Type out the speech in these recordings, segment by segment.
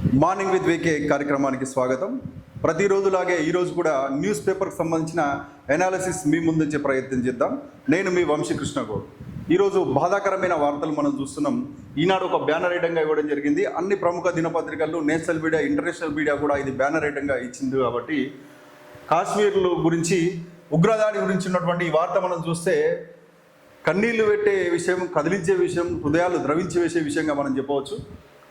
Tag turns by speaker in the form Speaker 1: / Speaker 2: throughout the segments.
Speaker 1: Morning with వీకే కార్యక్రమానికి స్వాగతం. ప్రతిరోజులాగే ఈరోజు కూడా న్యూస్ పేపర్కి సంబంధించిన ఎనాలిసిస్ మీ ముందుంచే ప్రయత్నం చేద్దాం. నేను మీ వంశీకృష్ణ గౌడ్. ఈరోజు బాధాకరమైన వార్తలు మనం చూస్తున్నాం. ఈనాడు ఒక బ్యానర్ ఐటంగా ఇవ్వడం జరిగింది. అన్ని ప్రముఖ దినపత్రికల్లో నేషనల్ మీడియా ఇంటర్నేషనల్ మీడియా కూడా ఇది బ్యానర్ ఐటంగా ఇచ్చింది కాబట్టి కాశ్మీర్లు గురించి ఉగ్రదాడి గురించి ఉన్నటువంటి ఈ వార్త మనం చూస్తే కన్నీళ్ళు పెట్టే విషయం కదిలించే విషయం హృదయాలు ద్రవించి వేసే విషయంగా మనం చెప్పవచ్చు.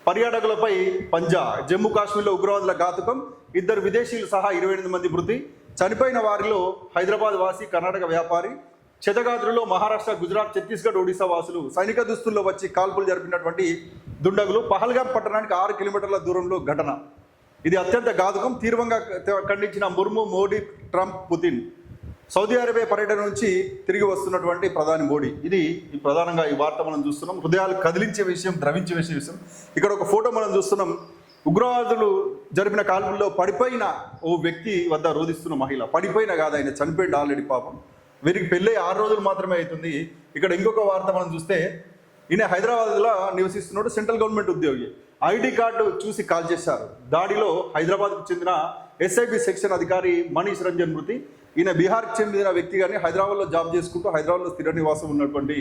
Speaker 1: పర్యాటకులపై పంజా జమ్మూ కాశ్మీర్లో ఉగ్రవాదుల ఘాతుకం ఇద్దరు విదేశీయులు సహా ఇరవై ఎనిమిది మంది మృతి చనిపోయిన వారిలో హైదరాబాద్ వాసి కర్ణాటక వ్యాపారి క్షతగాత్రులో మహారాష్ట్ర గుజరాత్ ఛత్తీస్గఢ్ ఒడిశా వాసులు సైనిక దుస్తుల్లో వచ్చి కాల్పులు జరిపినటువంటి దుండగులు పహల్గాం పట్టణానికి ఆరు కిలోమీటర్ల దూరంలో ఘటన. ఇది అత్యంత ఘాతుకం తీవ్రంగా ఖండించిన Murmu Modi Trump Putin. Saudi Arabia పర్యటన నుంచి తిరిగి వస్తున్నటువంటి ప్రధాని మోడీ. ఇది ఈ ప్రధానంగా ఈ వార్త మనం చూస్తున్నాం. హృదయాలు కదిలించే విషయం ద్రవించే విషయం విషయం ఇక్కడ ఒక ఫోటో మనం చూస్తున్నాం. ఉగ్రవాదులు జరిపిన కాల్పుల్లో పడిపోయిన ఓ వ్యక్తి వద్ద రోధిస్తున్న మహిళ. పడిపోయిన కాదు ఆయన చనిపోయింది ఆల్రెడీ పాపం. వీరికి పెళ్ళి ఆరు రోజులు మాత్రమే అవుతుంది. ఇక్కడ ఇంకొక వార్త మనం చూస్తే ఈయన హైదరాబాద్లో నివసిస్తున్నాడు సెంట్రల్ గవర్నమెంట్ ఉద్యోగి. ఐడి కార్డు చూసి కాల్ చేశారు. దాడిలో హైదరాబాద్కు చెందిన ఎస్ఐబి సెక్షన్ అధికారి మనీష్ రంజన్ మృతి. ఈయన బీహార్కి చెందిన వ్యక్తి కానీ హైదరాబాద్లో జాబ్ చేసుకుంటూ హైదరాబాద్లో స్థిర నివాసం ఉన్నటువంటి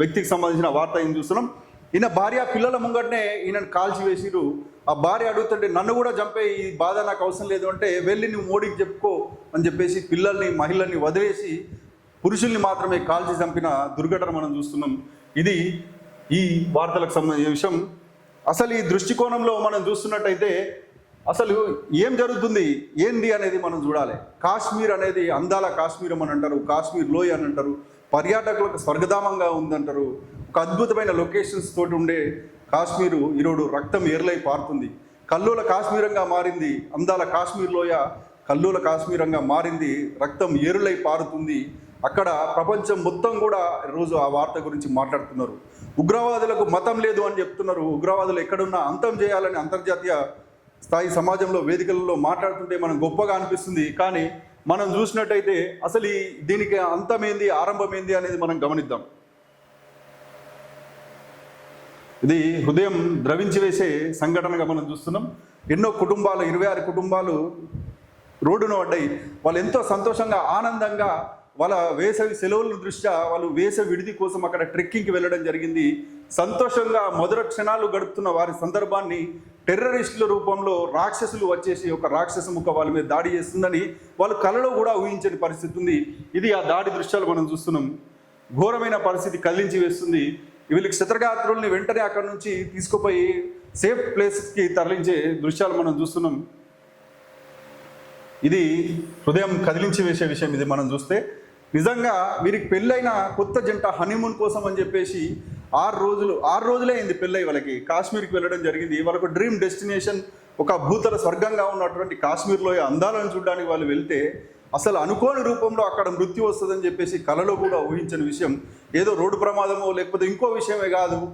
Speaker 1: వ్యక్తికి సంబంధించిన వార్త ఏం చూస్తున్నాం. ఈయన భార్య పిల్లల ముంగటనే ఈయనను కాల్చి వేసిరు ఆ భార్య అడుగుతుంటే నన్ను కూడా చంపే ఈ బాధ నాకు అవసరం లేదు అంటే వెళ్ళి నువ్వు మోడీకి చెప్పుకో అని చెప్పేసి పిల్లల్ని మహిళల్ని వదిలేసి పురుషుల్ని మాత్రమే కాల్చి చంపిన దుర్ఘటన మనం చూస్తున్నాం. ఇది ఈ వార్తలకు సంబంధించిన విషయం. అసలు ఈ దృష్టికోణంలో మనం చూస్తున్నట్టయితే అసలు ఏం జరుగుతుంది? ఏంది అనేది మనం చూడాలి. కాశ్మీర్ అనేది అందాల కాశ్మీరం అని అంటారు కాశ్మీర్ లోయ అని అంటారు పర్యాటకులకు స్వర్గధామంగా ఉందంటారు ఒక అద్భుతమైన లొకేషన్స్ తోటి ఉండే కాశ్మీరు ఈరోడు రక్తం ఏర్లై పారుతుంది. కల్లోల కాశ్మీరంగా మారింది అందాల కాశ్మీర్ లోయ కల్లోల కాశ్మీరంగా మారింది రక్తం ఏరులై పారుతుంది. అక్కడ ప్రపంచం మొత్తం కూడా రోజు ఆ వార్త గురించి మాట్లాడుతున్నారు. ఉగ్రవాదులకు మతం లేదు అని చెప్తున్నారు. ఉగ్రవాదులు ఎక్కడున్నా అంతం చేయాలని అంతర్జాతీయ స్థాయి సమాజంలో వేదికలలో మాట్లాడుతుంటే మనం గొప్పగా అనిపిస్తుంది. కానీ మనం చూసినట్టయితే అసలు ఈ దీనికి అంతమేంది ఆరంభమేంది అనేది మనం గమనిద్దాం. ఇది హృదయం ద్రవించి వేసే సంఘటనగా మనం చూస్తున్నాం. ఎన్నో కుటుంబాలు ఇరవై ఆరు కుటుంబాలు రోడ్డున పడ్డాయి. వాళ్ళు ఎంతో సంతోషంగా ఆనందంగా వాళ్ళ వేసవి సెలవుల దృష్ట్యా వాళ్ళు వేసవి విడిది కోసం అక్కడ ట్రెక్కింగ్కి వెళ్ళడం జరిగింది. సంతోషంగా మధుర క్షణాలు గడుపుతున్న వారి సందర్భాన్ని టెర్రరిస్టుల రూపంలో రాక్షసులు వచ్చేసి ఒక రాక్షస ముఖ వాళ్ళ మీద దాడి చేస్తుందని వాళ్ళు కలలో కూడా ఊహించని పరిస్థితి ఉంది. ఇది ఆ దాడి దృశ్యాలు మనం చూస్తున్నాం. ఘోరమైన పరిస్థితి కదిలించి వేస్తుంది. వీళ్ళకి క్షత్రగాత్రుల్ని వెంటనే అక్కడి నుంచి తీసుకుపోయి సేఫ్ ప్లేసెస్కి తరలించే దృశ్యాలు మనం చూస్తున్నాం. ఇది హృదయం కదిలించి వేసే విషయం ఇది మనం చూస్తే. నిజంగా వీరికి పెళ్ళైన కొత్త జంట హనీమూన్ కోసం అని చెప్పేసి ఆరు రోజులు ఆరు రోజులే అయింది పెళ్ళై వాళ్ళకి. కాశ్మీర్కి వెళ్ళడం జరిగింది. వాళ్ళకు డ్రీమ్ డెస్టినేషన్ ఒక భూతల స్వర్గంగా ఉన్నటువంటి కాశ్మీర్లో అందాలను చూడడానికి వాళ్ళు వెళ్తే అసలు అనుకోని రూపంలో అక్కడ మృత్యు వస్తుందని చెప్పేసి కలలో కూడా ఊహించని విషయం. ఏదో రోడ్డు ప్రమాదమో లేకపోతే ఇంకో విషయమే కాదు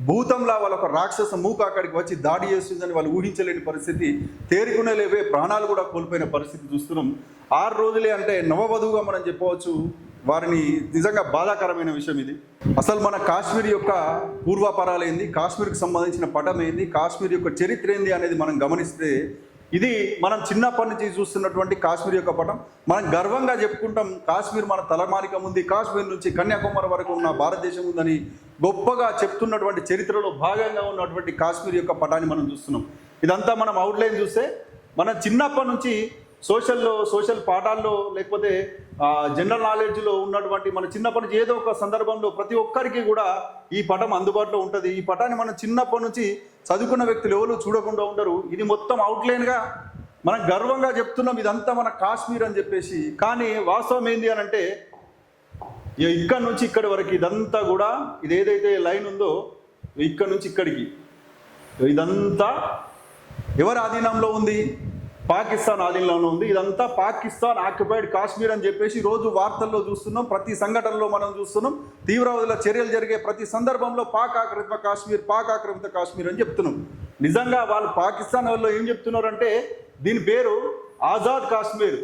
Speaker 1: భూతంలా వాళ్ళ ఒక రాక్షస మూక అక్కడికి వచ్చి దాడి చేస్తుందని వాళ్ళు ఊహించలేని పరిస్థితి. తేరుకునే లేవే ప్రాణాలు కూడా కోల్పోయిన పరిస్థితి చూస్తున్నాం. ఆరు రోజులే అంటే నవవధువుగా మనం చెప్పవచ్చు. వారిని నిజంగా బాధాకరమైన విషయం ఇది. అసలు మన కాశ్మీర్ యొక్క పూర్వాపరాలు ఏంది? కాశ్మీర్కి సంబంధించిన పటం ఏంది? కాశ్మీర్ యొక్క చరిత్ర ఏంది అనేది మనం గమనిస్తే ఇది మనం చిన్నప్పటి నుంచి చూస్తున్నటువంటి కాశ్మీర్ యొక్క పటం. మనం గర్వంగా చెప్పుకుంటాం కాశ్మీర్ మన తలమానికం ఉంది కాశ్మీర్ నుంచి కన్యాకుమారి వరకు ఉన్న భారతదేశం ఉందని గొప్పగా చెప్తున్నటువంటి చరిత్రలో భాగంగా ఉన్నటువంటి కాశ్మీర్ యొక్క పటాన్ని మనం చూస్తున్నాం. ఇదంతా మనం అవుట్లైన్ చూస్తే మన చిన్నప్పటి నుంచి సోషల్లో సోషల్ పాఠాల్లో లేకపోతే జనరల్ నాలెడ్జ్లో ఉన్నటువంటి మన చిన్నప్పటి నుంచి ఏదో ఒక సందర్భంలో ప్రతి ఒక్కరికి కూడా ఈ పటం అందుబాటులో ఉంటుంది. ఈ పటాన్ని మనం చిన్నప్పటి నుంచి చదువుకున్న వ్యక్తులు ఎవరు చూడకుండా ఉండరు. ఇది మొత్తం అవుట్లైన్గా మనం గర్వంగా చెప్తున్నాం. ఇదంతా మన కాశ్మీర్ అని చెప్పేసి. కానీ వాస్తవం ఏంటి అని అంటే ఇక ఇక్కడ నుంచి ఇక్కడి వరకు ఇదంతా కూడా ఇది ఏదైతే లైన్ ఉందో ఇక్కడ నుంచి ఇక్కడికి. ఇదంతా ఎవరి ఆధీనంలో ఉంది? పాకిస్తాన్ ఆధీనంలోనే ఉంది. ఇదంతా పాకిస్తాన్ ఆక్యుపైడ్ కాశ్మీర్ అని చెప్పేసి రోజు వార్తల్లో చూస్తున్నాం. ప్రతి సంఘటనలో మనం చూస్తున్నాం. తీవ్రవాదుల చర్యలు జరిగే ప్రతి సందర్భంలో పాక్ ఆక్రమిత కాశ్మీర్ పాక్ ఆక్రమిత కాశ్మీర్ అని చెప్తున్నాం. నిజంగా వాళ్ళు పాకిస్తాన్ వాళ్ళు ఏం చెప్తున్నారంటే దీని పేరు ఆజాద్ కాశ్మీర్.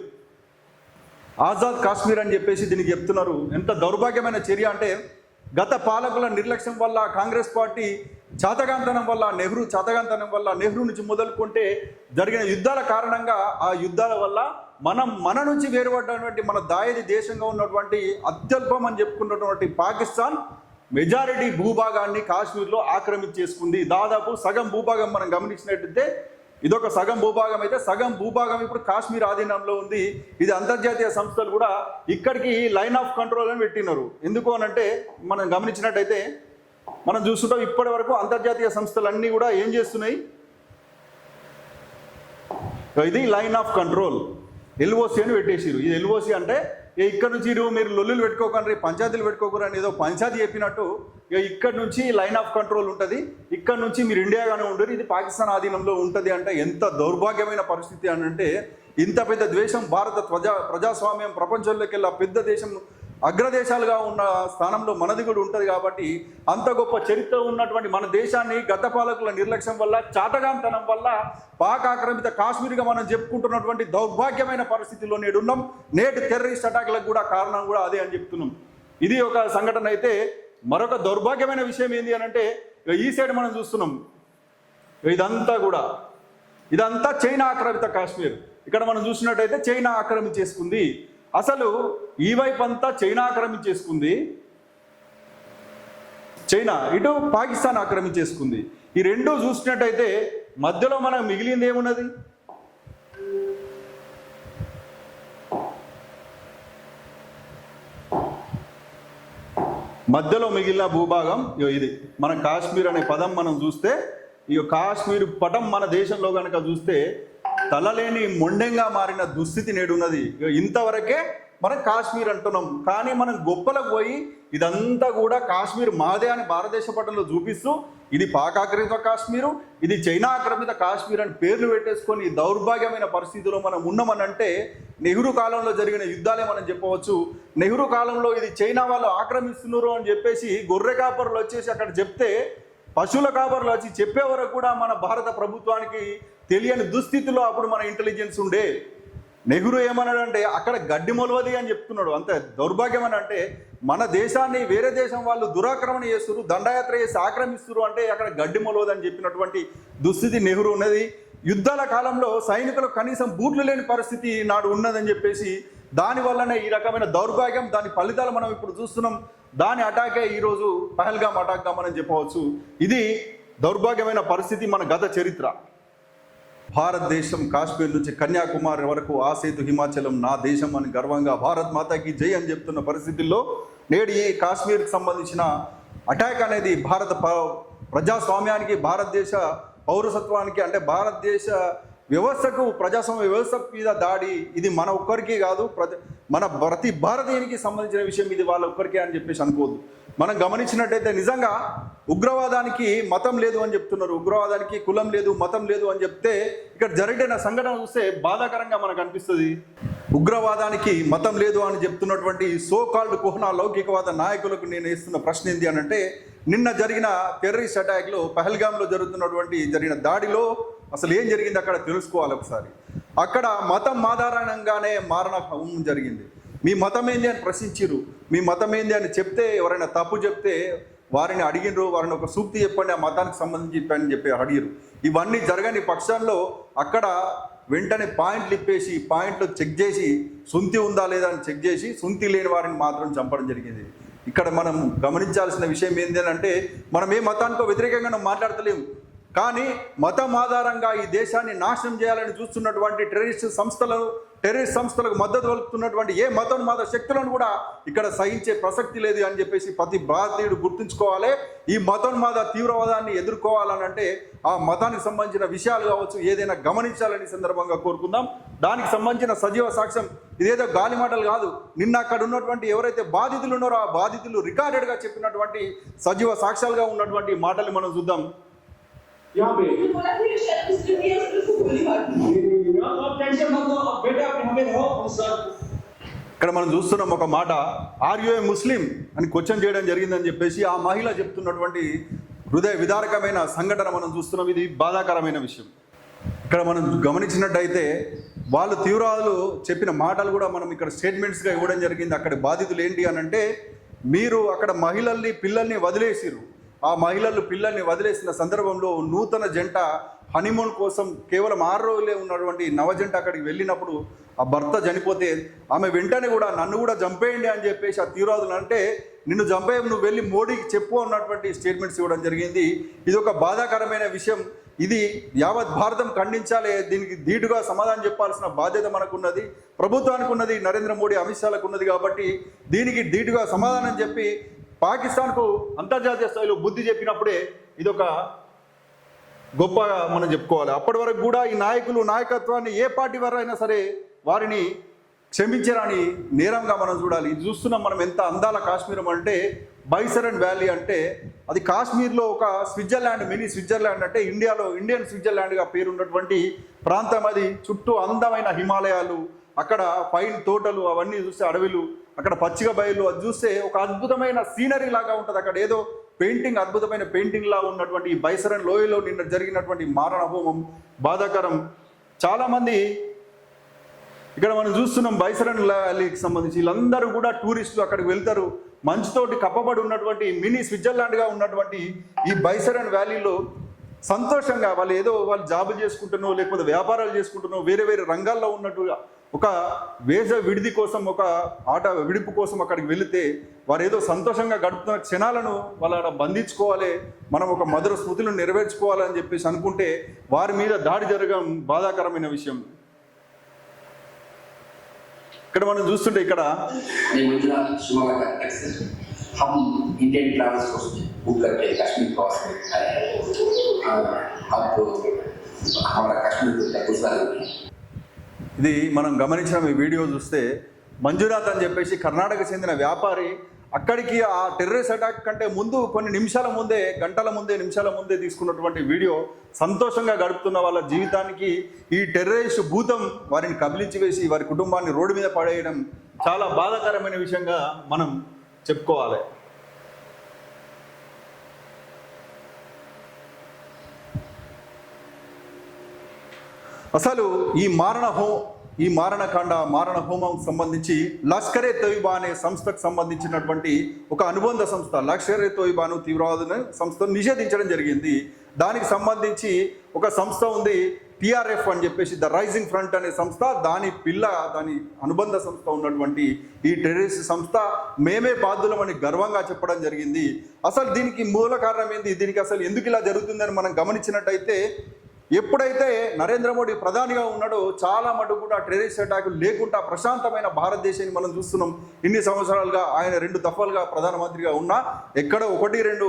Speaker 1: ఆజాద్ కాశ్మీర్ అని చెప్పేసి దీనికి చెప్తున్నారు. ఎంత దౌర్భాగ్యమైన చర్య అంటే గత పాలకుల నిర్లక్ష్యం వల్ల కాంగ్రెస్ పార్టీ చాతగాంతనం వల్ల నెహ్రూ చాతగాంతనం వల్ల నెహ్రూ నుంచి మొదలుకుంటే జరిగిన యుద్ధాల కారణంగా ఆ యుద్ధాల వల్ల మనం మన నుంచి వేరుపడినటువంటి మన దాయది దేశంగా ఉన్నటువంటి అత్యల్పం అని చెప్పుకున్నటువంటి పాకిస్తాన్ మెజారిటీ భూభాగాన్ని కాశ్మీర్లో ఆక్రమించేసుకుంది. దాదాపు సగం భూభాగం మనం గమనించినట్టయితే ఇదొక సగం భూభాగం అయితే సగం భూభాగం ఇప్పుడు కాశ్మీర్ ఆధీనంలో ఉంది. ఇది అంతర్జాతీయ సంస్థలు కూడా ఇక్కడికి లైన్ ఆఫ్ కంట్రోల్ అని పెట్టినారు. ఎందుకు అనంటే మనం గమనించినట్టయితే మనం చూస్తుంటాం ఇప్పటి వరకు అంతర్జాతీయ సంస్థలన్నీ కూడా ఏం చేస్తున్నాయి? ఇది లైన్ ఆఫ్ కంట్రోల్ ఎల్ఓసి అని పెట్టేసిరు ఇది ఎల్ఓసి అంటే ఇక ఇక్కడ నుంచి మీరు లొల్లులు పెట్టుకోకండి పంచాయతీలు పెట్టుకోకరు అని ఏదో పంచాయతీ చెప్పినట్టు ఇక ఇక్కడ నుంచి లైన్ ఆఫ్ కంట్రోల్ ఉంటుంది. ఇక్కడ నుంచి మీరు ఇండియాగానే ఉండరు ఇది పాకిస్తాన్ ఆధీనంలో ఉంటుంది అంటే ఎంత దౌర్భాగ్యమైన పరిస్థితి అని అంటే ఇంత పెద్ద ద్వేషం భారత ప్రజా ప్రజాస్వామ్యం ప్రపంచంలోకెల్లా పెద్ద దేశం అగ్రదేశాలుగా ఉన్న స్థానంలో మనది కూడా ఉంటుంది కాబట్టి అంత గొప్ప చరిత్ర ఉన్నటువంటి మన దేశాన్ని గత పాలకుల నిర్లక్ష్యం వల్ల చాటగాంతనం వల్ల పాక్ ఆక్రమిత కాశ్మీర్గా మనం చెప్పుకుంటున్నటువంటి దౌర్భాగ్యమైన పరిస్థితిలో నేడు ఉన్నాం నేటి టెర్రరిస్ట్ అటాక్లకు కూడా కారణం కూడా అదే అని చెప్తున్నాం. ఇది ఒక సంఘటన అయితే మరొక దౌర్భాగ్యమైన విషయం ఏంటి అని అంటే ఈ సైడ్ మనం చూస్తున్నాం. ఇదంతా కూడా ఇదంతా చైనా ఆక్రమిత కాశ్మీర్. ఇక్కడ మనం చూసినట్టయితే చైనా ఆక్రమించేసుకుంది. అసలు ఈ వైపు అంతా చైనా ఆక్రమించేసుకుంది. చైనా ఇటు పాకిస్తాన్ ఆక్రమించేసుకుంది. ఈ రెండు చూసినట్టయితే మధ్యలో మనకు మిగిలింది ఏమున్నది? మధ్యలో మిగిలిన భూభాగం ఇగో ఇది. మన కాశ్మీర్ అనే పదం మనం చూస్తే ఈ కాశ్మీర్ పటం మన దేశంలో కనుక చూస్తే తలలేని మొండెంగా మారిన దుస్థితి నేడున్నది. ఇంతవరకే మనం కాశ్మీర్ అంటున్నాం. కానీ మనం గొప్పలకు పోయి ఇదంతా కూడా కాశ్మీర్ మాదే అని భారతదేశ పట్టణంలో చూపిస్తూ ఇది పాక్ ఆక్రమిత కాశ్మీరు ఇది చైనా ఆక్రమిత కాశ్మీర్ అని పేర్లు పెట్టేసుకొని దౌర్భాగ్యమైన పరిస్థితిలో మనం ఉన్నామనంటే నెహ్రూ కాలంలో జరిగిన యుద్ధాలే మనం చెప్పవచ్చు. నెహ్రూ కాలంలో ఇది చైనా వాళ్ళు ఆక్రమిస్తున్నారు అని చెప్పేసి గొర్రె కాపరులు వచ్చేసి అక్కడ చెప్తే పశువుల కాపర్లు వచ్చి చెప్పే వరకు కూడా మన భారత ప్రభుత్వానికి తెలియని దుస్థితిలో అప్పుడు మన ఇంటెలిజెన్స్ ఉండే. నెహ్రూ ఏమన్నాడంటే అక్కడ గడ్డి మొలవది అని చెప్తున్నాడు. అంత దౌర్భాగ్యం అని అంటే మన దేశాన్ని వేరే దేశం వాళ్ళు దురాక్రమణ చేస్తున్నారు దండయాత్ర చేసి ఆక్రమిస్తున్నారు అంటే అక్కడ గడ్డి మొలవదు అని చెప్పినటువంటి దుస్థితి నెహ్రూ ఉన్నది. యుద్ధాల కాలంలో సైనికులు కనీసం బూట్లు లేని పరిస్థితి నాడు ఉన్నదని చెప్పేసి దానివల్లనే ఈ రకమైన దౌర్భాగ్యం దాని ఫలితాలు మనం ఇప్పుడు చూస్తున్నాం. దాని అటాకే ఈరోజు పహల్గామ్ అటాక్ కామని చెప్పవచ్చు. ఇది దౌర్భాగ్యమైన పరిస్థితి మన గత చరిత్ర. భారతదేశం కాశ్మీర్ నుంచి కన్యాకుమారి వరకు ఆ సేతు హిమాచలం నా దేశం అని గర్వంగా భారత్ మాతాకి జై అని చెప్తున్న పరిస్థితుల్లో నేడు ఈ కాశ్మీర్కి సంబంధించిన అటాక్ అనేది భారత ప్రజాస్వామ్యానికి భారతదేశ పౌరసత్వానికి అంటే భారతదేశ వ్యవస్థకు ప్రజాస్వామ్య వ్యవస్థ మీద దాడి. ఇది మన ఒక్కరికి కాదు ప్రజ మన ప్రతి భారతీయునికి సంబంధించిన విషయం ఇది వాళ్ళ ఒక్కరికే అని చెప్పేసి అనుకోవద్దు. మనం గమనించినట్టయితే నిజంగా ఉగ్రవాదానికి మతం లేదు అని చెప్తున్నారు. ఉగ్రవాదానికి కులం లేదు మతం లేదు అని చెప్తే ఇక్కడ జరిగిన సంఘటన చూస్తే బాధాకరంగా మనకు అనిపిస్తుంది. ఉగ్రవాదానికి మతం లేదు అని చెప్తున్నటువంటి సో కాల్డ్ కుహనా లౌకికవాద నాయకులకు నేను వేస్తున్న ప్రశ్న ఏంటి అని అంటే నిన్న జరిగిన టెర్రరిస్ట్ అటాక్లో పహల్గామ్లో జరుగుతున్నటువంటి జరిగిన దాడిలో అసలు ఏం జరిగింది అక్కడ తెలుసుకోవాలి ఒకసారి. అక్కడ మతం ఆధారంగానే మారణ హోమం జరిగింది. మీ మతం ఏంది అని ప్రశ్నించిరు మీ మతం ఏంది అని చెప్తే ఎవరైనా తప్పు చెప్తే వారిని అడిగినరు వారిని ఒక సూక్తి చెప్పండి ఆ మతానికి సంబంధించి చెప్పండి చెప్పి అడిగిరు ఇవన్నీ జరగని పక్షంలో అక్కడ వెంటనే పాయింట్లు ఇప్పేసి పాయింట్లు చెక్ చేసి సుంతి ఉందా లేదా అని చెక్ చేసి సుంతి లేని వారిని మాత్రం చంపడం జరిగింది. ఇక్కడ మనం గమనించాల్సిన విషయం ఏంటి అని అంటే మనం ఏ మతానికో వ్యతిరేకంగా మాట్లాడతలేము. కానీ మతం ఆధారంగా ఈ దేశాన్ని నాశనం చేయాలని చూస్తున్నటువంటి టెర్రరిస్ట్ సంస్థలను టెర్రరిస్ట్ సంస్థలకు మద్దతు పలుకుతున్నటువంటి ఏ మతం శక్తులను కూడా ఇక్కడ సహించే ప్రసక్తి లేదు అని చెప్పేసి ప్రతి భారతీయుడు గుర్తుంచుకోవాలి. ఈ మతోన్మాద తీవ్రవాదాన్ని ఎదుర్కోవాలని అంటే ఆ మతానికి సంబంధించిన విషయాలు కావచ్చు ఏదైనా గమనించాలని సందర్భంగా కోరుకుందాం. దానికి సంబంధించిన సజీవ సాక్ష్యం ఇదేదో గాలి మాటలు కాదు. నిన్న అక్కడ ఉన్నటువంటి ఎవరైతే బాధితులు ఉన్నారో ఆ బాధితులు రికార్డెడ్గా చెప్పినటువంటి సజీవ సాక్ష్యాలుగా ఉన్నటువంటి మాటలు మనం చూద్దాం.
Speaker 2: यहाँ पे
Speaker 3: मैंने बोला था ये शायद मुस्लिम है इसलिए उसको गोली मार दी
Speaker 2: आप टेंशन मत लो अब बेटा आप हमें रहो हम सर
Speaker 1: ఇక్కడ మనం చూస్తున్నాం ఒక మాట ఆర్యుఏ ముస్లిం అని క్వశ్చన్ చేయడం జరిగిందని చెప్పేసి ఆ మహిళ చెప్తున్నటువంటి హృదయ విదారకమైన సంఘటన మనం చూస్తున్నాం ఇది బాధాకరమైన విషయం ఇక్కడ మనం గమనించినట్టయితే వాళ్ళు తీవ్రవాదులు చెప్పిన మాటలు కూడా మనం ఇక్కడ స్టేట్మెంట్స్గా ఇవ్వడం జరిగింది అక్కడ బాధితులు ఏంటి అని అంటే మీరు అక్కడ మహిళల్ని పిల్లల్ని వదిలేసిరు ఆ మహిళలు పిల్లల్ని వదిలేసిన సందర్భంలో నూతన జంట హనీమూన్ కోసం కేవలం ఆరు రోజులే ఉన్నటువంటి నవజంట అక్కడికి వెళ్ళినప్పుడు ఆ భర్త చనిపోతే ఆమె వెంటనే కూడా నన్ను కూడా చంపేయండి అని చెప్పేసి ఆ తీవ్రవాదులు అంటే నిన్ను చంపే నువ్వు వెళ్ళి మోడీకి చెప్పు అన్నటువంటి స్టేట్మెంట్స్ ఇవ్వడం జరిగింది. ఇది ఒక బాధాకరమైన విషయం. ఇది యావత్ భారతం ఖండించాలి దీనికి ధీటుగా సమాధానం చెప్పాల్సిన బాధ్యత మనకున్నది. ప్రభుత్వానికి ఉన్నది నరేంద్ర మోడీ అమిత్ షాలకు ఉన్నది కాబట్టి దీనికి ధీటుగా సమాధానం చెప్పి పాకిస్తాన్కు అంతర్జాతీయ స్థాయిలో బుద్ధి చెప్పినప్పుడే ఇదొక గొప్పగా మనం చెప్పుకోవాలి. అప్పటి వరకు కూడా ఈ నాయకులు నాయకత్వాన్ని ఏ పార్టీ వారైనా సరే వారిని క్షమించరాని నేరంగా మనం చూడాలి. ఇది చూస్తున్నాం మనం ఎంత అందాల కాశ్మీరం అంటే బైసరన్ వ్యాలీ అంటే అది కాశ్మీర్లో ఒక స్విట్జర్లాండ్ మినీ స్విట్జర్లాండ్ అంటే ఇండియాలో ఇండియన్ స్విట్జర్లాండ్గా పేరున్నటువంటి ప్రాంతం అది. చుట్టూ అందమైన హిమాలయాలు అక్కడ పైన్ తోటలు అవన్నీ చూస్తే అడవులు అక్కడ పచ్చిక బయలు అది చూస్తే ఒక అద్భుతమైన సీనరీ లాగా ఉంటుంది. అక్కడ ఏదో పెయింటింగ్ అద్భుతమైన పెయింటింగ్ లా ఉన్నటువంటి ఈ బైసరన్ లోయలో నిన్న జరిగినటువంటి మారణ హోమం బాధాకరం. చాలామంది ఇక్కడ మనం చూస్తున్నాం బైసరన్ వ్యాలీకి సంబంధించి. వీళ్ళందరూ కూడా టూరిస్టులు అక్కడికి వెళ్తారు. మంచుతోటి కప్పబడి ఉన్నటువంటి మినీ స్విట్జర్లాండ్గా ఉన్నటువంటి ఈ బైసరన్ వ్యాలీలో సంతోషంగా వాళ్ళు ఏదో వాళ్ళు జాబులు చేసుకుంటున్నో లేకపోతే వ్యాపారాలు చేసుకుంటున్నో వేరే వేరే రంగాల్లో ఉన్నట్టుగా ఒక వేస విడిది కోసం ఒక ఆట విడుపు కోసం అక్కడికి వెళితే వారు ఏదో సంతోషంగా గడుపుతున్న క్షణాలను వాళ్ళ ఆడ బంధించుకోవాలి మనం ఒక మధుర స్మృతులను నెరవేర్చుకోవాలని చెప్పేసి అనుకుంటే వారి మీద దాడి జరగడం బాధాకరమైన విషయం ఇక్కడ మనం చూస్తుంటే ఇక్కడ
Speaker 4: मैं मंजुनाथ शिमोगा का अक्सर हम इंडियन ट्रैवल्स को बुक करके कश्मीर
Speaker 1: ఇది మనం గమనించిన ఈ వీడియో చూస్తే మంజునాథ్ అని చెప్పేసి కర్ణాటక చెందిన వ్యాపారి అక్కడికి ఆ టెర్రరిస్ట్ అటాక్ కంటే ముందు కొన్ని నిమిషాల ముందే గంటల ముందే నిమిషాల ముందే తీసుకున్నటువంటి వీడియో సంతోషంగా గడుపుతున్న వాళ్ళ జీవితానికి ఈ టెర్రరిస్ట్ భూతం వారిని కబిలించి వేసి వారి కుటుంబాన్ని రోడ్డు మీద పడేయడం చాలా బాధాకరమైన విషయంగా మనం చెప్పుకోవాలి. అసలు ఈ మారణ హో ఈ మారణకాండ మారణ హోమం సంబంధించి లష్కరే తొయిబా అనే సంస్థకు సంబంధించినటువంటి ఒక అనుబంధ సంస్థ లష్కరే తొయిబాను తీవ్రవాద సంస్థను నిషేధించడం జరిగింది. దానికి సంబంధించి ఒక సంస్థ ఉంది టిఆర్ఎఫ్ అని చెప్పేసి ద రైజింగ్ ఫ్రంట్ అనే సంస్థ. దాని పిల్ల దాని అనుబంధ సంస్థ ఉన్నటువంటి ఈ టెర్రరిస్ట్ సంస్థ మేమే బాధ్యులమని గర్వంగా చెప్పడం జరిగింది. అసలు దీనికి మూల కారణం ఏంది? దీనికి అసలు ఎందుకు ఇలా జరుగుతుందని మనం గమనించినట్టయితే ఎప్పుడైతే నరేంద్ర మోడీ ప్రధానిగా ఉన్నాడో చాలా మటుకు కూడా టెర్రరిస్ట్ అటాకులు లేకుండా ప్రశాంతమైన భారతదేశాన్ని మనం చూస్తున్నాం. ఇన్ని సంవత్సరాలుగా ఆయన రెండు దఫాలుగా ప్రధానమంత్రిగా ఉన్నా ఎక్కడ ఒకటి రెండు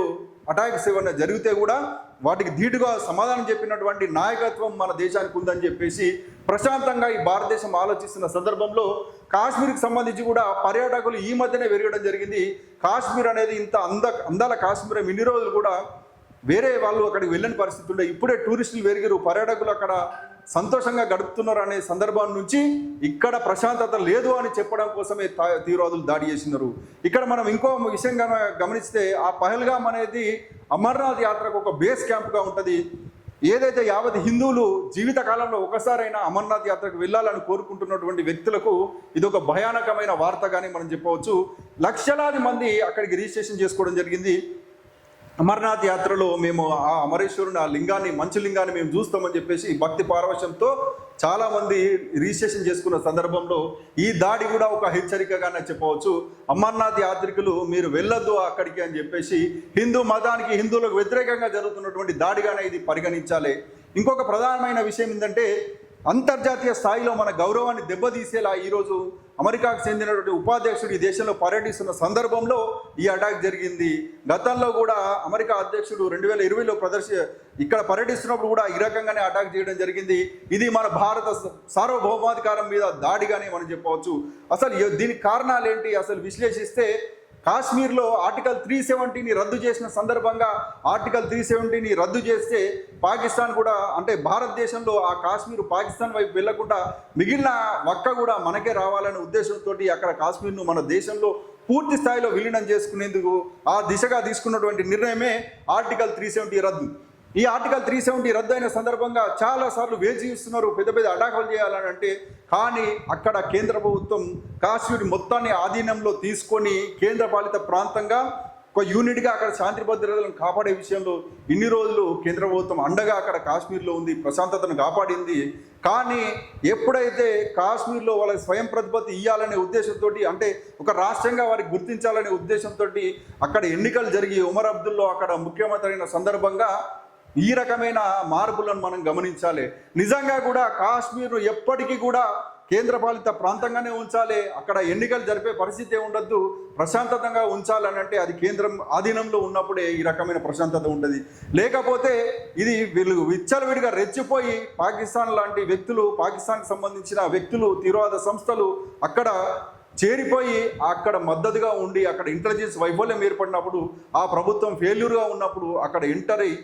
Speaker 1: అటాక్స్ ఏమైనా జరిగితే కూడా వాటికి ధీటుగా సమాధానం చెప్పినటువంటి నాయకత్వం మన దేశానికి ఉందని చెప్పేసి ప్రశాంతంగా ఈ భారతదేశం ఆలోచిస్తున్న సందర్భంలో కాశ్మీర్కి సంబంధించి కూడా పర్యాటకులు ఈ మధ్యనే పెరగడం జరిగింది. కాశ్మీర్ అనేది ఇంత అంద అందాల కాశ్మీరం. ఇన్ని రోజులు కూడా వేరే వాళ్ళు అక్కడికి వెళ్ళని పరిస్థితుల్లో ఇప్పుడే టూరిస్టులు పెరిగారు పర్యాటకులు అక్కడ సంతోషంగా గడుపుతున్నారు అనే సందర్భం నుంచి ఇక్కడ ప్రశాంతత లేదు అని చెప్పడం కోసమే తా- తీవ్రవాదులు దాడి చేసినారు. ఇక్కడ మనం ఇంకో విషయంగా గమనిస్తే ఆ పహల్గామ్ అనేది అమర్నాథ్ యాత్రకు ఒక బేస్ క్యాంప్గా ఉంటుంది. ఏదైతే యావత్ హిందువులు జీవితకాలంలో ఒకసారైనా అమర్నాథ్ యాత్రకు వెళ్ళాలని కోరుకుంటున్నటువంటి వ్యక్తులకు ఇది ఒక భయానకమైన వార్తగానే మనం చెప్పవచ్చు. లక్షలాది మంది అక్కడికి రిజిస్ట్రేషన్ చేసుకోవడం జరిగింది. అమర్నాథ్ యాత్రలో మేము ఆ అమరేశ్వరుని ఆ లింగాన్ని మంచి లింగాన్ని మేము చూస్తామని చెప్పేసి భక్తి పారవశంతో చాలామంది రిజిస్ట్రేషన్ చేసుకున్న సందర్భంలో ఈ దాడి కూడా ఒక హెచ్చరికగానే చెప్పవచ్చు. అమర్నాథ్ యాత్రికులు మీరు వెళ్ళొద్దు అక్కడికి అని చెప్పేసి హిందూ మతానికి హిందువులకు వ్యతిరేకంగా జరుగుతున్నటువంటి దాడిగానే ఇది పరిగణించాలి. ఇంకొక ప్రధానమైన విషయం ఏంటంటే అంతర్జాతీయ స్థాయిలో మన గౌరవాన్ని దెబ్బతీసేలా ఈరోజు అమెరికాకు చెందినటువంటి ఉపాధ్యక్షుడు ఈ దేశంలో పర్యటిస్తున్న సందర్భంలో ఈ అటాక్ జరిగింది. గతంలో కూడా అమెరికా అధ్యక్షుడు రెండు వేల ఇరవైలో ప్రదర్శి ఇక్కడ పర్యటిస్తున్నప్పుడు కూడా ఈ రకంగానే అటాక్ చేయడం జరిగింది. ఇది మన భారత సార్వభౌమాధికారం మీద దాడిగానే మనం చెప్పవచ్చు. అసలు దీని దీనికి కారణాలు ఏంటి అసలు విశ్లేషిస్తే కాశ్మీర్లో ఆర్టికల్ త్రీ సెవెంటీని రద్దు చేసిన సందర్భంగా ఆర్టికల్ త్రీ సెవెంటీని రద్దు చేస్తే పాకిస్తాన్ కూడా అంటే భారతదేశంలో ఆ కాశ్మీర్ పాకిస్తాన్ వైపు వెళ్ళకుండా మిగిలిన వక్క కూడా మనకే రావాలనే ఉద్దేశంతో అక్కడ కాశ్మీర్ను మన దేశంలో పూర్తి స్థాయిలో విలీనం చేసుకునేందుకు ఆ దిశగా తీసుకున్నటువంటి నిర్ణయమే ఆర్టికల్ త్రీ సెవెంటీ రద్దు. ఈ ఆర్టికల్ త్రీ సెవెంటీ రద్దు అయిన సందర్భంగా చాలా సార్లు వేచి ఇస్తున్నారు పెద్ద పెద్ద అటాకులు చేయాలని అంటే కానీ అక్కడ కేంద్ర ప్రభుత్వం కాశ్మీర్ మొత్తాన్ని ఆధీనంలో తీసుకొని కేంద్ర పాలిత ప్రాంతంగా ఒక యూనిట్గా అక్కడ శాంతి భద్రతలను కాపాడే విషయంలో ఇన్ని రోజులు కేంద్ర ప్రభుత్వం అండగా అక్కడ కాశ్మీర్లో ఉంది ప్రశాంతతను కాపాడింది. కానీ ఎప్పుడైతే కాశ్మీర్లో వాళ్ళకి స్వయం ప్రతిపత్తి ఇవ్వాలనే ఉద్దేశంతో అంటే ఒక రాష్ట్రంగా వారికి గుర్తించాలనే ఉద్దేశంతో అక్కడ ఎన్నికలు జరిగి ఉమర్ అబ్దుల్లో అక్కడ ముఖ్యమంత్రి అయిన సందర్భంగా ఈ రకమైన మార్పులను మనం గమనించాలి. నిజంగా కూడా కాశ్మీర్ ఎప్పటికీ కూడా కేంద్రపాలిత ప్రాంతంగానే ఉంచాలి. అక్కడ ఎన్నికలు జరిపే పరిస్థితి ఉండద్దు. ప్రశాంతతంగా ఉంచాలని అంటే అది కేంద్రం ఆధీనంలో ఉన్నప్పుడే ఈ రకమైన ప్రశాంతత ఉండదు. లేకపోతే ఇది వీళ్ళు విచ్చలవిడిగా రెచ్చిపోయి పాకిస్తాన్ లాంటి వ్యక్తులు పాకిస్తాన్కి సంబంధించిన వ్యక్తులు తీవ్రవాద సంస్థలు అక్కడ చేరిపోయి అక్కడ మద్దతుగా ఉండి అక్కడ ఇంటెలిజెన్స్ వైఫల్యం ఏర్పడినప్పుడు ఆ ప్రభుత్వం ఫెయిల్యూర్గా ఉన్నప్పుడు అక్కడ ఎంటర్ అయ్యి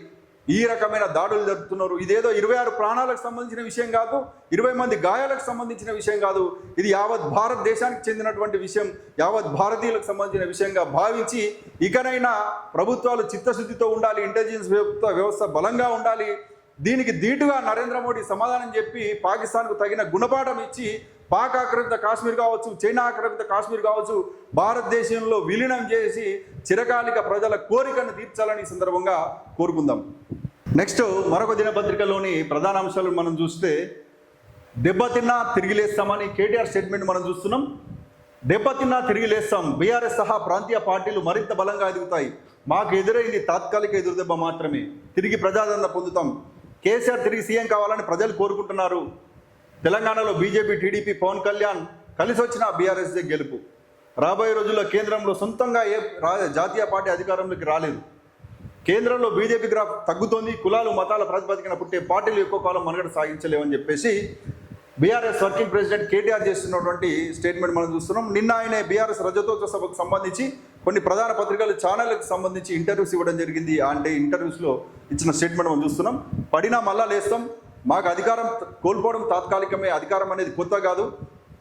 Speaker 1: ఈ రకమైన దాడులు జరుపుతున్నారు. ఇదేదో ఇరవై ఆరు ప్రాణాలకు సంబంధించిన విషయం కాదు ఇరవై మంది గాయాలకు సంబంధించిన విషయం కాదు ఇది యావత్ భారతదేశానికి చెందినటువంటి విషయం యావత్ భారతీయులకు సంబంధించిన విషయంగా భావించి ఇకనైనా ప్రభుత్వాలు చిత్తశుద్ధితో ఉండాలి ఇంటెలిజెన్స్ వ్యవస్థ వ్యవస్థ బలంగా ఉండాలి దీనికి ధీటుగా నరేంద్ర మోడీ సమాధానం చెప్పి పాకిస్తాన్కు తగిన గుణపాఠం ఇచ్చి పాక్ ఆక్రమిత కాశ్మీర్ కావచ్చు చైనా ఆక్రమిత కాశ్మీర్ కావచ్చు భారతదేశంలో విలీనం చేసి చిరకాలిక ప్రజల కోరికను తీర్చాలని సందర్భంగా కోరుకుందాం. నెక్స్ట్ మరొక దినపత్రికలోని ప్రధాన అంశాలు మనం చూస్తే దెబ్బతిన్నా తిరిగి లేస్తామని కేటీఆర్ స్టేట్మెంట్ మనం చూస్తున్నాం. దెబ్బతిన్నా తిరిగి లేస్తాం. బీఆర్ఎస్ సహా ప్రాంతీయ పార్టీలు మరింత బలంగా ఎదుగుతాయి. మాకు ఎదురైంది తాత్కాలిక ఎదురుదెబ్బ మాత్రమే. తిరిగి ప్రజాదరణ పొందుతాం. కేసీఆర్ తిరిగి సీఎం కావాలని ప్రజలు కోరుకుంటున్నారు. తెలంగాణలో బీజేపీ టీడీపీ పవన్ కళ్యాణ్ కలిసి వచ్చిన బీఆర్ఎస్దే గెలుపు. రాబోయే రోజుల్లో కేంద్రంలో సొంతంగా ఏ జాతీయ పార్టీ అధికారంలోకి రాలేదు. కేంద్రంలో బీజేపీ గ్రాఫ్ తగ్గుతోంది కులాలు మతాల ప్రాతిపదికన పుట్టే పార్టీలు ఎక్కువ కాలం మనుగడ సాగించలేవని చెప్పేసి బీఆర్ఎస్ వర్కింగ్ ప్రెసిడెంట్ కేటీఆర్ చేస్తున్నటువంటి స్టేట్మెంట్ మనం చూస్తున్నాం. నిన్న ఆయన బీఆర్ఎస్ రజతోత్సవ సభకు సంబంధించి కొన్ని ప్రధాన పత్రికలు ఛానళ్ళకు సంబంధించి ఇంటర్వ్యూస్ ఇవ్వడం జరిగింది. అంటే ఇంటర్వ్యూస్లో ఇచ్చిన స్టేట్మెంట్ మనం చూస్తున్నాం. పడినా మళ్ళా లేస్తాం. మాకు అధికారం కోల్పోవడం తాత్కాలికమే. అధికారం అనేది కొత్త కాదు.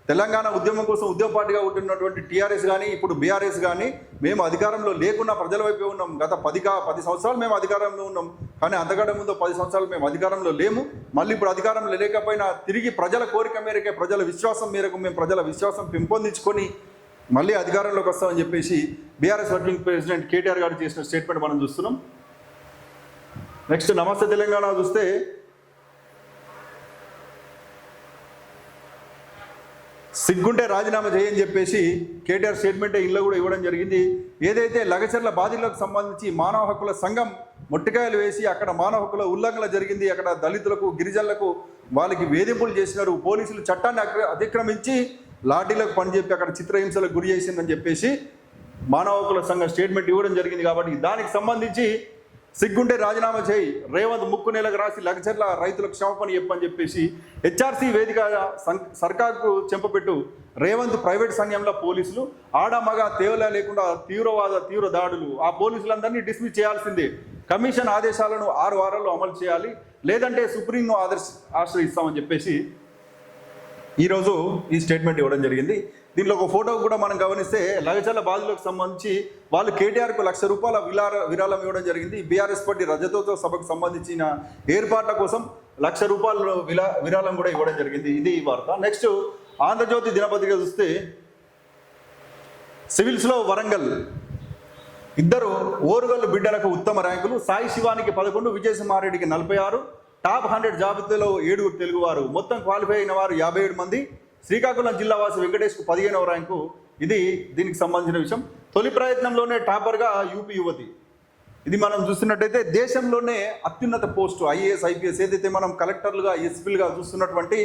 Speaker 1: తెలంగాణ ఉద్యమం కోసం ఉద్యమ పార్టీగా ఉంటున్నటువంటి టీఆర్ఎస్ కానీ ఇప్పుడు బీఆర్ఎస్ కానీ మేము అధికారంలో లేకున్నా ప్రజల వైపే ఉన్నాం. గత పది కా పది సంవత్సరాలు మేము అధికారంలో ఉన్నాం. కానీ అంతకంటే ముందు పది సంవత్సరాలు మేము అధికారంలో లేము. మళ్ళీ ఇప్పుడు అధికారంలో లేకపోయినా తిరిగి ప్రజల కోరిక మేరకే ప్రజల విశ్వాసం మేరకు మేము ప్రజల విశ్వాసం పెంపొందించుకొని మళ్ళీ అధికారంలోకి వస్తామని చెప్పేసి బీఆర్ఎస్ వర్కింగ్ ప్రెసిడెంట్ కేటీఆర్ గారు చేసిన స్టేట్మెంట్ మనం చూస్తున్నాం. నెక్స్ట్ నమస్తే తెలంగాణ చూస్తే సిగ్గుంటే రాజీనామా చేయని చెప్పేసి కేటీఆర్ స్టేట్మెంటే ఇల్లు కూడా ఇవ్వడం జరిగింది. ఏదైతే లగచర్ల బాధితులకు సంబంధించి మానవ హక్కుల సంఘం మొట్టికాయలు వేసి అక్కడ మానవ హక్కుల ఉల్లంఘన జరిగింది అక్కడ దళితులకు గిరిజనులకు వాళ్ళకి వేధింపులు చేసినారు పోలీసులు చట్టాన్ని అతిక్రమించి లాఠీలకు పనిచెప్పి అక్కడ చిత్రహింసలకు గురి చేసిందని చెప్పేసి మానవ హక్కుల సంఘం స్టేట్మెంట్ ఇవ్వడం జరిగింది కాబట్టి దానికి సంబంధించి సిగ్గుంటే రాజీనామా చేయి. రేవంత్ ముక్కు నెలకు రాసి లగ్జర్ల రైతులకు క్షమాపణ చెప్పని చెప్పేసి హెచ్ఆర్సీ వేదిక సం- సర్కార్కు చెంపపెట్టు రేవంత్ ప్రైవేట్ సంఘంలో పోలీసులు ఆడ మగ తేవల లేకుండా తీవ్రవాద తీవ్ర దాడులు. ఆ పోలీసులందరినీ డిస్మిస్ చేయాల్సిందే. కమిషన్ ఆదేశాలను ఆరు వారాల్లో అమలు చేయాలి. లేదంటే సుప్రీంను ఆదర్శ ఆశ్రయిస్తామని చెప్పేసి ఈరోజు ఈ స్టేట్మెంట్ ఇవ్వడం జరిగింది. దీనిలో ఒక ఫోటో కూడా మనం గమనిస్తే లగచల బాధితులకు సంబంధించి వాళ్ళు కేటీఆర్కు లక్ష రూపాయల విలార విరాళం ఇవ్వడం జరిగింది. బీఆర్ఎస్ పార్టీ రజతోత్సవ సభకు సంబంధించిన ఏర్పాట్ల కోసం లక్ష రూపాయలు విలా విరాళం కూడా ఇవ్వడం జరిగింది. ఇది ఈ వార్త. నెక్స్ట్ ఆంధ్రజ్యోతి దినపత్రిక చూస్తే సివిల్స్లో వరంగల్. ఇద్దరు ఓరుగల్లు బిడ్డలకు ఉత్తమ ర్యాంకులు. సాయి శివానికి పదకొండు విజయసింహారెడ్డికి నలభై ఆరు. టాప్ హండ్రెడ్ జాబితాలో ఏడుగురు తెలుగువారు. మొత్తం క్వాలిఫై అయిన వారు యాభై ఏడు మంది. శ్రీకాకుళం జిల్లా వాసి వెంకటేష్కు పదిహేనవ ర్యాంకు. ఇది దీనికి సంబంధించిన విషయం. తొలి ప్రయత్నంలోనే టాపర్గా యూపీ యువతి. ఇది మనం చూస్తున్నట్టయితే దేశంలోనే అత్యున్నత పోస్టు. ఐఏఎస్ ఐపీఎస్ ఏదైతే మనం కలెక్టర్లుగా ఎస్పీలుగా చూస్తున్నటువంటి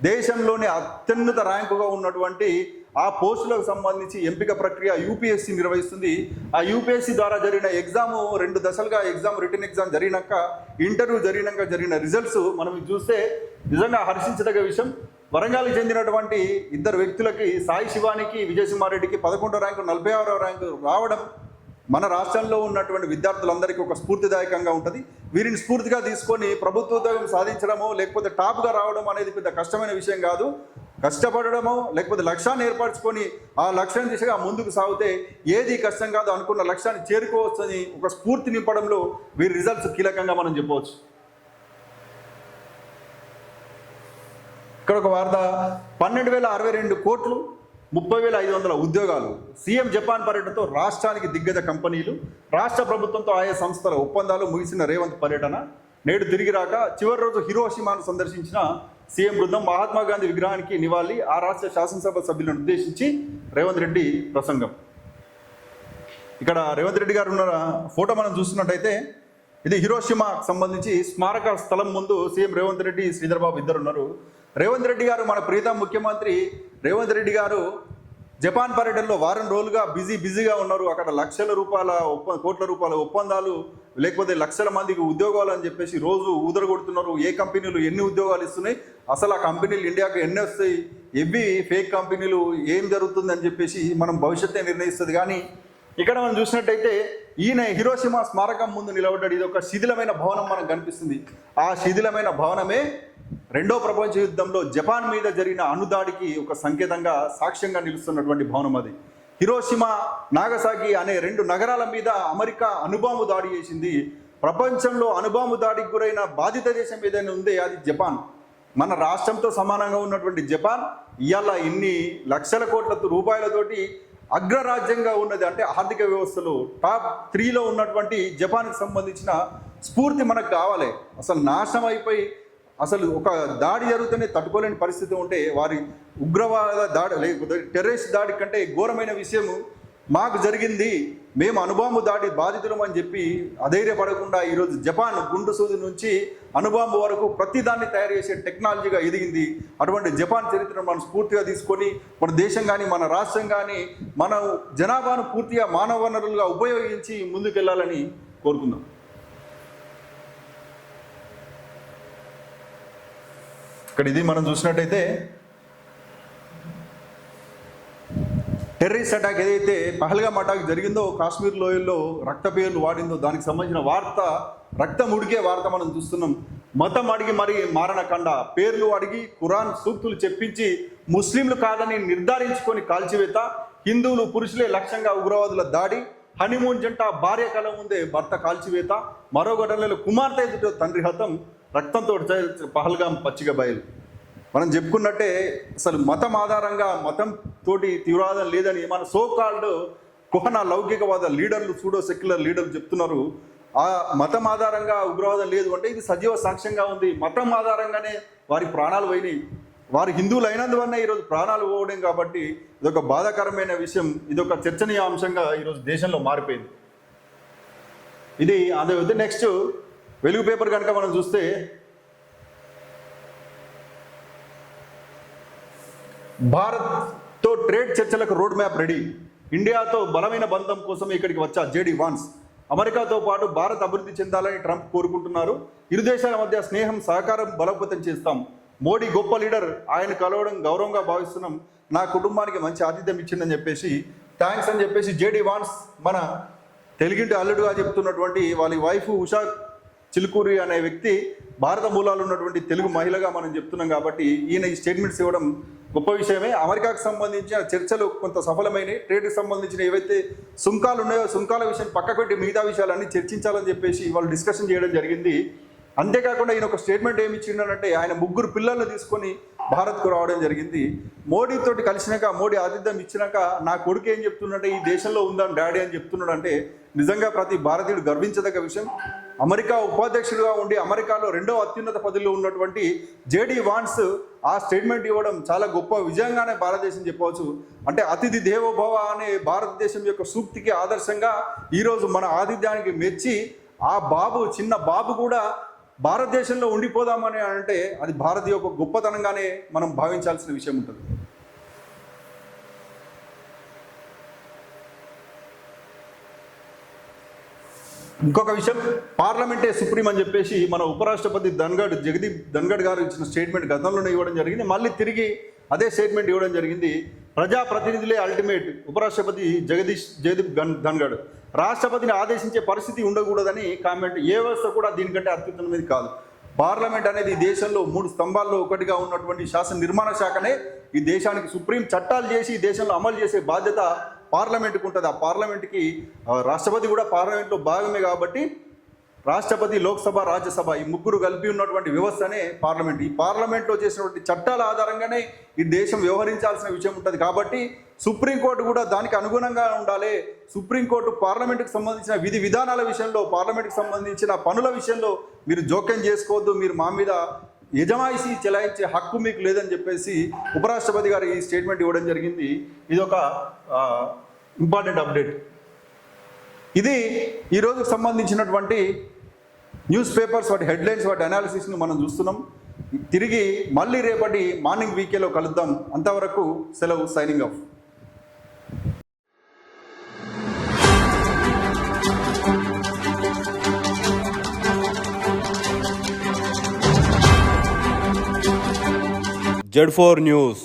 Speaker 1: దేశంలోనే అత్యున్నత ర్యాంకుగా ఉన్నటువంటి ఆ పోస్టులకు సంబంధించి ఎంపిక ప్రక్రియ యూపీఎస్సీ నిర్వహిస్తుంది. ఆ యూపీఎస్సీ ద్వారా జరిగిన ఎగ్జామ్ రెండు దశలుగా ఎగ్జామ్ రిటర్న్ ఎగ్జామ్ జరిగినాక ఇంటర్వ్యూ జరిగినాక జరిగిన రిజల్ట్స్ మనం చూస్తే నిజంగా హర్షించదగ్గ విషయం. వరంగల్కి చెందినటువంటి ఇద్దరు వ్యక్తులకి సాయి శివానికి విజయసింహారెడ్డికి పదకొండో ర్యాంకు నలభై ఆరో ర్యాంకు రావడం మన రాష్ట్రంలో ఉన్నటువంటి విద్యార్థులందరికీ ఒక స్ఫూర్తిదాయకంగా ఉంటుంది. వీరిని స్ఫూర్తిగా తీసుకొని ప్రభుత్వ ఉద్యోగం సాధించడమో లేకపోతే టాప్గా రావడం అనేది పెద్ద కష్టమైన విషయం కాదు. కష్టపడడమో లేకపోతే లక్ష్యాన్ని ఏర్పరచుకొని ఆ లక్ష్యం దిశగా ముందుకు సాగితే ఏది కష్టం కాదు అనుకున్న లక్ష్యాన్ని చేరుకోవచ్చని ఒక స్ఫూర్తి నింపడంలో వీరి రిజల్ట్స్ కీలకంగా మనం చెప్పవచ్చు. ఇక్కడ ఒక వార్త. పన్నెండు వేల అరవై రెండు కోట్లు ముప్పై వేల ఐదు వందల ఉద్యోగాలు. సీఎం జపాన్ పర్యటనతో రాష్ట్రానికి దిగ్గజ కంపెనీలు రాష్ట్ర ప్రభుత్వంతో ఆయా సంస్థల ఒప్పందాలు ముగిసిన రేవంత్ పర్యటన. నేడు తిరిగి రాక చివరి రోజు హిరోషిమాను సందర్శించిన సీఎం బృందం మహాత్మా గాంధీ విగ్రహానికి నివాళి ఆ రాష్ట్ర శాసనసభ సభ్యులను ఉద్దేశించి రేవంత్ రెడ్డి ప్రసంగం. ఇక్కడ రేవంత్ రెడ్డి గారు ఉన్న ఫోటో మనం చూస్తున్నట్టయితే ఇది హిరోషిమాకు సంబంధించి స్మారక స్థలం ముందు సీఎం రేవంత్ రెడ్డి శ్రీధర్ బాబు ఇద్దరు ఉన్నారు రేవంత్ రెడ్డి గారు మన ప్రీతం ముఖ్యమంత్రి. రేవంత్ రెడ్డి గారు జపాన్ పర్యటనలో వారం రోజులుగా బిజీ బిజీగా ఉన్నారు. అక్కడ లక్షల రూపాయల ఒప్ప కోట్ల రూపాయల ఒప్పందాలు లేకపోతే లక్షల మందికి ఉద్యోగాలు అని చెప్పేసి రోజు ఊదరగొడుతున్నారు. ఏ కంపెనీలు ఎన్ని ఉద్యోగాలు ఇస్తున్నాయి? అసలు ఆ కంపెనీలు ఇండియాకు ఎన్ని వస్తాయి? ఎవి ఫేక్ కంపెనీలు ఏం జరుగుతుంది అని చెప్పేసి మనం భవిష్యత్తే నిర్ణయిస్తుంది. కానీ ఇక్కడ మనం చూసినట్టయితే ఈయన హిరోషిమా స్మారకం ముందు నిలబడ్డాడు. ఇది ఒక శిథిలమైన భవనం మనకు కనిపిస్తుంది. ఆ శిథిలమైన భవనమే రెండో ప్రపంచ యుద్ధంలో జపాన్ మీద జరిగిన అణుదాడికి ఒక సంకేతంగా సాక్ష్యంగా నిలుస్తున్నటువంటి భవనం అది. హిరోషిమా నాగసాకి అనే రెండు నగరాల మీద అమెరికా అనుబాము దాడి చేసింది. ప్రపంచంలో అనుబాము దాడికి గురైన బాధిత దేశం ఏదైనా ఉందే అది జపాన్. మన రాష్ట్రంతో సమానంగా ఉన్నటువంటి జపాన్ ఇవాళ ఇన్ని లక్షల కోట్ల రూపాయలతోటి అగ్రరాజ్యంగా ఉన్నది అంటే ఆర్థిక వ్యవస్థలో టాప్ త్రీలో ఉన్నటువంటి జపాన్కి సంబంధించిన స్ఫూర్తి మనకు కావాలి. అసలు నాశనం అయిపోయి అసలు ఒక దాడి జరుగుతూనే తట్టుకోలేని పరిస్థితి ఉంటే వారి ఉగ్రవాద దాడి లేకపోతే టెర్రరిస్ట్ దాడి కంటే ఘోరమైన విషయము మాకు జరిగింది మేము అనుబాంబు దాటి బాధితులం అని చెప్పి అధైర్యపడకుండా ఈరోజు జపాన్ గుండు సూది నుంచి అణుబాంబు వరకు ప్రతిదాన్ని తయారు చేసే టెక్నాలజీగా ఎదిగింది. అటువంటి జపాన్ చరిత్రను మనం స్ఫూర్తిగా తీసుకొని మన దేశం కానీ మన రాష్ట్రం కానీ మన జనాభాను పూర్తిగా మానవ వనరులుగా ఉపయోగించి ముందుకెళ్ళాలని కోరుకుందాం. ఇక్కడ ఇది మనం చూసినట్టయితే టెర్రరిస్ట్ అటాక్ ఏదైతే పహల్గామ్ అటాక్ జరిగిందో కాశ్మీర్ లోయల్లో రక్త పేర్లు వాడిందో దానికి సంబంధించిన వార్త రక్తం ఉడికే వార్త మనం చూస్తున్నాం. మతం అడిగి మరి మారణకండ. పేర్లు అడిగి ఖురాన్ సూక్తులు చెప్పించి ముస్లింలు కాదని నిర్ధారించుకొని కాల్చివేత హిందువులు పురుషులే లక్ష్యంగా ఉగ్రవాదుల దాడి హనీమూన్ జంట భార్య కళ ముందే భర్త కాల్చివేత మరో ఘటనలో కుమార్తె ఎదుట తండ్రి హతం రక్తంతో పహల్గాం పచ్చిక బయలు. మనం చెప్పుకున్నట్టే అసలు మతం ఆధారంగా మతం తోటి తీవ్రవాదం లేదని మన సో కాల్డ్ కుహన లౌకికవాద లీడర్లు సూడో సెక్యులర్ లీడర్లు చెప్తున్నారు. ఆ మతం ఆధారంగా ఉగ్రవాదం లేదు అంటే ఇది సజీవ సాక్ష్యంగా ఉంది. మతం ఆధారంగానే వారి ప్రాణాలు పోయినాయి. వారు హిందువులు అయినందువల్ల ఈరోజు ప్రాణాలు పోవడం కాబట్టి ఇదొక బాధాకరమైన విషయం. ఇదొక చర్చనీయ అంశంగా ఈరోజు దేశంలో మారిపోయింది. ఇది అదే నెక్స్ట్ వెలుగు పేపర్ కనుక మనం చూస్తే భారత్తో ట్రేడ్ చర్చలకు రోడ్ మ్యాప్ రెడీ. ఇండియాతో బలమైన బంధం కోసం ఇక్కడికి వచ్చా జేడీ వాన్స్. అమెరికాతో పాటు భారత్ అభివృద్ధి చెందాలని ట్రంప్ కోరుకుంటున్నారు. ఇరు దేశాల మధ్య స్నేహం సహకారం బలోపేతం చేస్తాం. మోడీ గొప్ప లీడర్ ఆయన కలవడం గౌరవంగా భావిస్తున్నాం. నా కుటుంబానికి మంచి ఆతిథ్యం ఇచ్చిందని చెప్పేసి థ్యాంక్స్ అని చెప్పేసి జేడీ వాన్స్ మన తెలుగింటి అల్లుడుగా చెప్తున్నటువంటి వాళ్ళ వైఫ్ ఉషా చిలుకూరి అనే వ్యక్తి భారత మూలాలు ఉన్నటువంటి తెలుగు మహిళగా మనం చెప్తున్నాం కాబట్టి ఈయన ఈ స్టేట్మెంట్స్ ఇవ్వడం గొప్ప విషయమే. అమెరికాకు సంబంధించిన చర్చలు కొంత సఫలమైనవి ట్రేడ్కి సంబంధించిన ఏవైతే సుంకాలు ఉన్నాయో సుంకాల విషయం పక్కకు పెట్టి మిగతా విషయాలన్నీ చర్చించాలని చెప్పేసి వాళ్ళు డిస్కషన్ చేయడం జరిగింది. అంతేకాకుండా ఈయన ఒక స్టేట్మెంట్ ఏమి ఇచ్చిండనంటే ఆయన ముగ్గురు పిల్లల్ని తీసుకొని భారత్కు రావడం జరిగింది. మోడీతోటి కలిసినాక మోడీ ఆతిథ్యం ఇచ్చినాక నా కొడుకు ఏం చెప్తున్నాడంటే ఈ దేశంలో ఉందని డాడీ అని చెప్తున్నాడంటే నిజంగా ప్రతి భారతీయుడు గర్వించదగ్గ విషయం. అమెరికా ఉపాధ్యక్షుడిగా ఉండి అమెరికాలో రెండవ అత్యున్నత పదవిలో ఉన్నటువంటి జేడీ వాన్స్ ఆ స్టేట్మెంట్ ఇవ్వడం చాలా గొప్ప విజయంగానే భారతదేశం చెప్పవచ్చు. అంటే అతిథి దేవోభవ అనే భారతదేశం యొక్క సూక్తికి ఆదర్శంగా ఈరోజు మన ఆతిథ్యానికి మెచ్చి ఆ బాబు చిన్న బాబు కూడా భారతదేశంలో ఉండిపోదామని అంటే అది భారత్ యొక్క గొప్పతనంగానే మనం భావించాల్సిన విషయం ఉంటుంది. ఇంకొక విషయం పార్లమెంటే సుప్రీం అని చెప్పేసి మన ఉపరాష్ట్రపతి ధన్గడ్ జగదీప్ ధన్గడ్ గారు ఇచ్చిన స్టేట్మెంట్ గతంలోనే ఇవ్వడం జరిగింది. మళ్ళీ తిరిగి అదే స్టేట్మెంట్ ఇవ్వడం జరిగింది. ప్రజాప్రతినిధులే అల్టిమేట్. ఉపరాష్ట్రపతి జగదీష్ జగదీప్ గన్ ధన్గడ్ రాష్ట్రపతిని ఆదేశించే పరిస్థితి ఉండకూడదని కామెంట్. ఏ వ్యవస్థ కూడా దీనికంటే అత్యుత్తమైనది కాదు. పార్లమెంట్ అనేది దేశంలో మూడు స్తంభాల్లో ఒకటిగా ఉన్నటువంటి శాసన నిర్మాణ శాఖనే. ఈ దేశానికి సుప్రీం చట్టాలు చేసి ఈ దేశంలో అమలు చేసే బాధ్యత పార్లమెంట్కి ఉంటుంది. ఆ పార్లమెంట్కి రాష్ట్రపతి కూడా పార్లమెంట్లో భాగమే కాబట్టి రాష్ట్రపతి లోక్సభ రాజ్యసభ ఈ ముగ్గురు కలిపి ఉన్నటువంటి వ్యవస్థనే పార్లమెంట్. ఈ పార్లమెంట్లో చేసినటువంటి చట్టాల ఆధారంగానే ఈ దేశం వ్యవహరించాల్సిన విషయం ఉంటుంది. కాబట్టి సుప్రీంకోర్టు కూడా దానికి అనుగుణంగా ఉండాలి. సుప్రీంకోర్టు పార్లమెంటుకు సంబంధించిన విధి విధానాల విషయంలో పార్లమెంటుకు సంబంధించిన పనుల విషయంలో మీరు జోక్యం చేసుకోవద్దు. మీరు మా మీద యజమాయిసి చెలాయించే హక్కు మీకు లేదని చెప్పేసి ఉపరాష్ట్రపతి గారు ఈ స్టేట్మెంట్ ఇవ్వడం జరిగింది. ఇది ఒక ఇంపార్టెంట్ అప్డేట్. ఇది ఈరోజుకు సంబంధించినటువంటి న్యూస్ పేపర్స్ వాటి హెడ్లైన్స్ వాటి అనాలిసిస్ను మనం చూస్తున్నాం. తిరిగి మళ్ళీ రేపటి మార్నింగ్ వీకేలో కలుద్దాం. అంతవరకు సెలవు signing off
Speaker 5: Z four news